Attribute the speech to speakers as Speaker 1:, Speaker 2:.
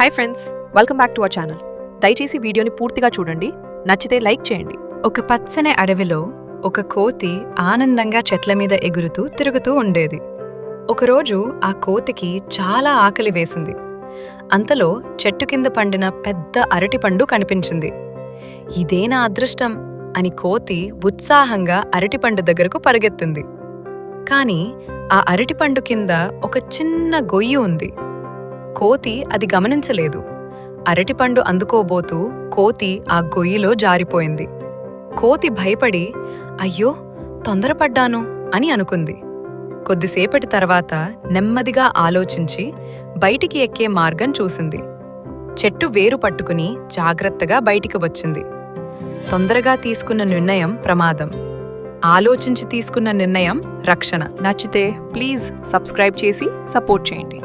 Speaker 1: Hi friends welcome back to our channel దయచేసి వీడియోని పూర్తిగా చూడండి నచ్చితే లైక్ చేయండి.
Speaker 2: ఒక పచ్చని అడవిలో ఒక కోతి ఆనందంగా చెట్ల మీద ఎగురుతూ తిరుగుతూ ఉండేది. ఒకరోజు ఆ కోతికి చాలా ఆకలి వేసింది. అంతలో చెట్టు కింద పండిన పెద్ద అరటిపండు కనిపించింది. ఇదే నా అదృష్టం అని కోతి ఉత్సాహంగా అరటిపండు దగ్గరకు పరిగెత్తింది. కాని ఆ అరటిపండు కింద ఒక చిన్న గొయ్యి ఉంది. కోతి అది గమనించలేదు. అరటిపండు అందుకోబోతూ కోతి ఆ గొయ్యిలో జారిపోయింది. కోతి భయపడి అయ్యో తొందరపడ్డాను అని అనుకుంది. కొద్దిసేపటి తర్వాత నెమ్మదిగా ఆలోచించి బయటికి ఎక్కే మార్గం చూసింది. చెట్టు వేరు పట్టుకుని జాగ్రత్తగా బయటికి వచ్చింది. తొందరగా తీసుకున్న నిర్ణయం ప్రమాదం. ఆలోచించి తీసుకున్న నిర్ణయం రక్షణ.
Speaker 1: నచ్చితే ప్లీజ్ సబ్స్క్రైబ్ చేసి సపోర్ట్ చేయండి.